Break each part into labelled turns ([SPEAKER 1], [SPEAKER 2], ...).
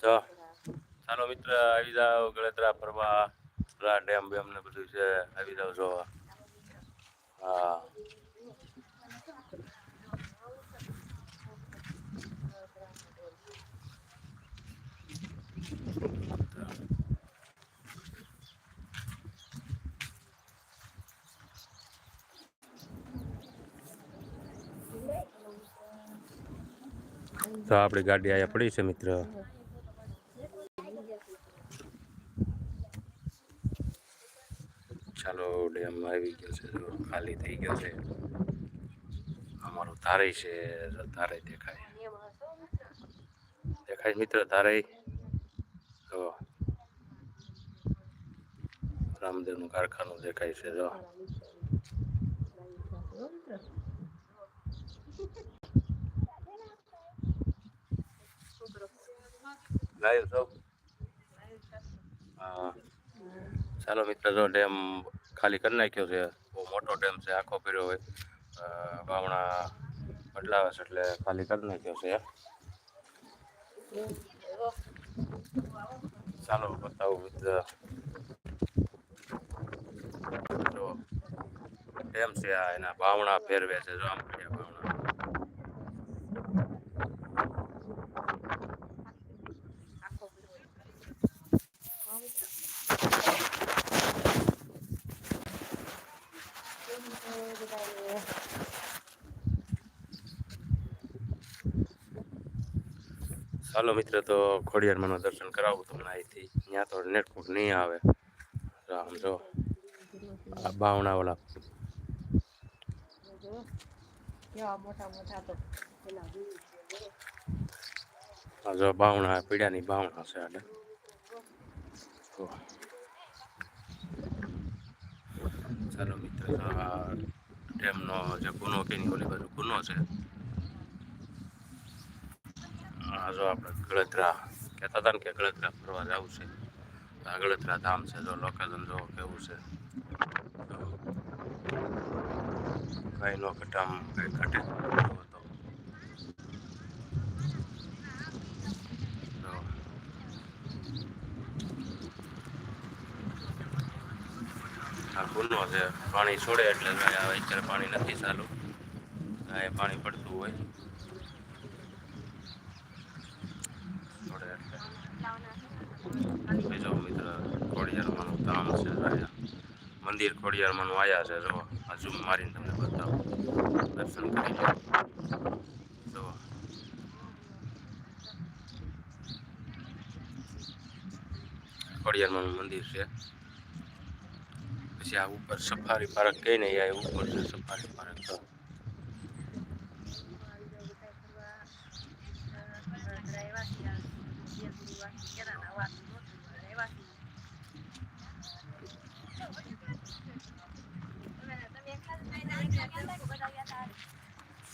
[SPEAKER 1] તો ચાલો મિત્ર આવી જાવ ગળતરા ફરવા. ડેમ બેમ ને બધું છે, આવી જાવ જોવા. હા. તો આપણી ગાડી અહીંયા પડી છે, મિત્ર. ચાલો, ડેમ આવી ગયો છે ખાલી થઈ ગયો છે. અમારો ધારે છે, ધારે દેખાય. દેખાય મિત્ર, ધારે? જો. રામદેવનું કારખાનું દેખાય છે, જો. સૌ હા. ચાલો મિત્ર, જો ડેમ ખાલી કરી નાખ્યો છે, બહુ મોટો ડેમ છે, આખો કર્યો હોય. બાવણા બદલાવે છે એટલે ખાલી કરી નાખ્યો છે. ચાલો બતાવું મિત્ર. ડેમ છે આ, એના બાવણા ફેરવે છે, જો આમ પડ્યા ભાવણા ચાલો મિત્ર તો ખોડિયારમાંનું દર્શન કરાવું તમને અહીંથી. ત્યાં તો નેટવર્ક નહીં આવે. આમ જો. આ બાવણા ઓલા
[SPEAKER 2] જો.
[SPEAKER 1] બાવણા પીડાની બાવણા છે આને ચાલો મિત્ર ડેમનો જે ગુનો કે ની ઓલી બાજુ ગુનો છે. આ જો આપણે ગળતરા કહેતા હતા ને કે ગળતરા ફરવા જવું છે આ ગળતરા ધામ છે. જો લોકેશન જો કેવું છે. કઈ નો કટામ કઈ ઘટે જુઓ તો. આ છે. પાણી છોડે એટલે અત્યારે પાણી નથી ચાલુ. એ પાણી પડતું હોય છોડે એટલે બીજો મિત્ર ખોડિયારમાંનું ધામ છે મંદિર ખોડિયારમાંનું આયા છે જો આ ઝૂમ મારીને તમને બતાવું. દર્શન કરી લો. ખોડિયારમાંનું મંદિર છે. પછી આ ઉપર સફારી પાર્ક કઈ નહીં આ ઉપર છે, સફારી પાર્ક તો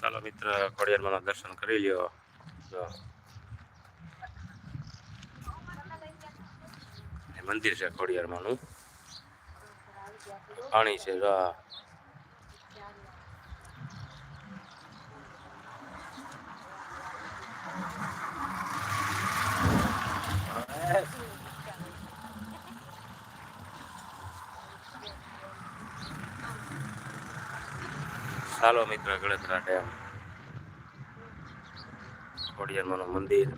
[SPEAKER 1] ચાલો મિત્ર ખોડિયારમાં દર્શન કરી લ્યો. મંદિર છે ખોડિયારમાંનું પાણી છે જો આ ચાલો મિત્ર ગળતરા ડેમ ખોડિયારમાંનું મંદિર.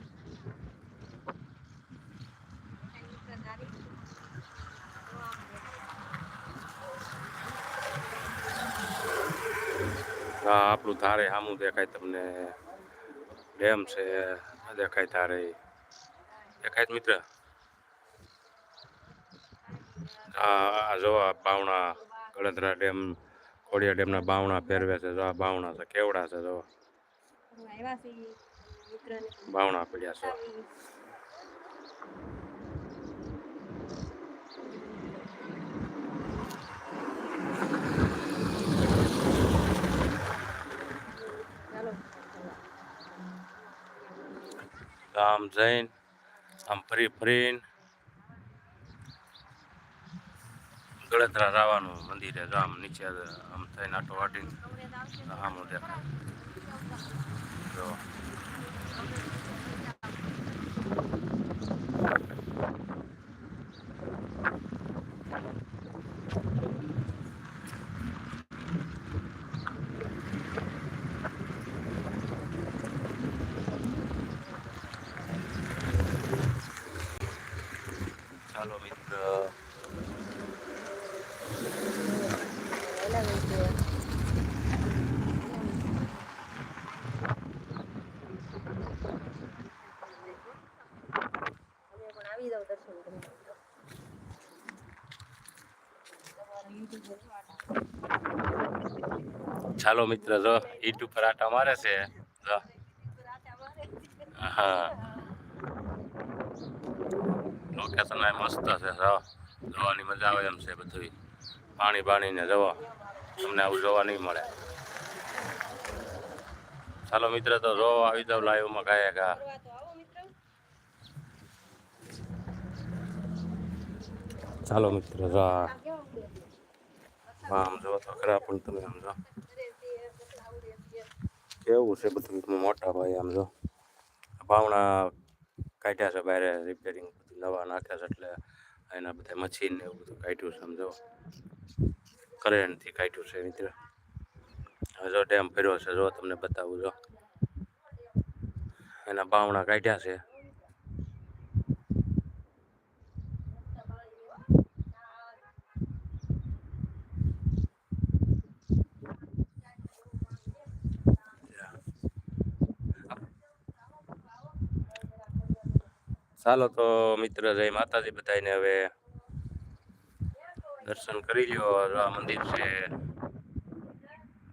[SPEAKER 1] હા, આપણું ધારે સામું દેખાય તમને. ડેમ છે દેખાય ધારે. દેખાય મિત્ર? આ જોવા બાવણા ગળદરા ડેમ ખોડિયા ડેમના બાવણા ફેરવે છે જો આ બાવણા છે કેવડા છે જો બાવણા પડ્યા છે. આમ જઈને આમ ફરી ફરીને ગળતરા રાવાનું મંદિરે રામ નીચે આમ થઈને આટો વાટીને આમ દેખાય જો. ચાલો મિત્ર. ચાલો મિત્ર, જો ઈટ ઉપર આટા મારે છે, જો. હા. લોકેશન મસ્ત છે, જો. જોવાની મજા આવે એમ છે બધું. પાણી પાણીને જવા તમને આવું જોવા નહીં મળે. ચાલો મિત્ર, તો જો આવી જાવ લાઈવમાં કાંઈ કા ચાલો મિત્ર આમ જો, તો ખરા પણ તમે આમ જો. કેવું છે બધું? મોટા ભાઈ આમ જો. ભાવના કાઢ્યા છે બહાર રિપેરિંગ બધું નવા નાખ્યા છે એટલે એના બધા મશીન ને એવું બધું કાઢ્યું છે સમજો કરેન્ટથી કાઢ્યું છે મિત્ર. જો ડેમ ફર્યો છે, જો તમને બતાવું જો. એના બાવણા કાઢ્યા છે. ચાલો તો મિત્ર જય માતાજી બધાને હવે. દર્શન કરી લ્યો આ મંદિર છે.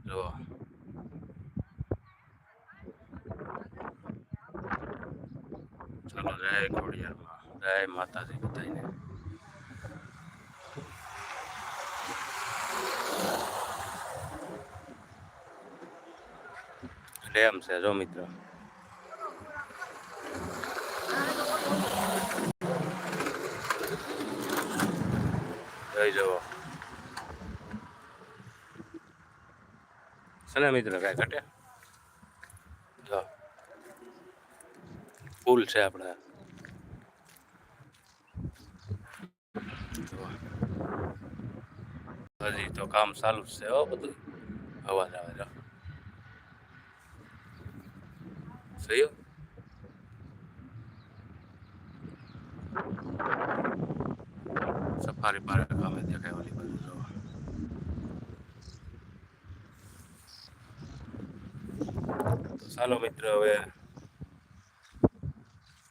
[SPEAKER 1] જો. ચાલો, જય ખોડિયારમાં. જય માતાજી બધાને ડેમ છે, જો મિત્ર. જઈ જવો. છે ને મિત્ર કાંઈ ઘટે? જો. પુલ છે આપણે. હજી તો કામ ચાલુ જ છે હો બધું. અવાજ આવે જો થયું સફારી પાસે અમે દેખાય બાજુ જોવા. ચાલો મિત્ર, હવે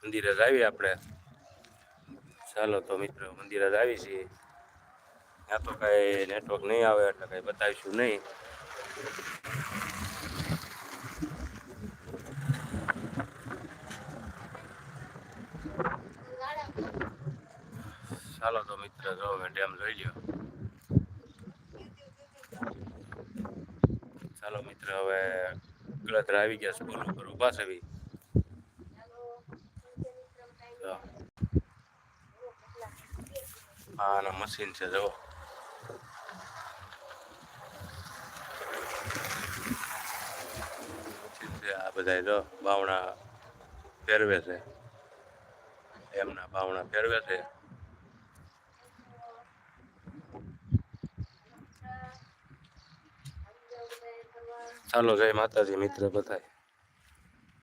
[SPEAKER 1] મંદિરે જ આવીએ આપણે. ચાલો તો મિત્ર, મંદિરે જ આવી છીએ. ત્યાં તો કાંઈ નેટવર્ક નહીં આવે એટલે કાંઈ બતાવીશું નહીં. ચાલો તો મિત્ર, જો મેં ડેમ જોઈ લ્યો. ચાલો મિત્ર, હવે ગળતર આવી ગયા સ્કૂલ ઉપર. ઊભા છે. આ આના મશીન છે જો મશીન છે, આ બધા જો બાવણા ફેરવે છે. એમના બાવણા ફેરવે છે. ચાલો જય માતાજી મિત્ર બધાય.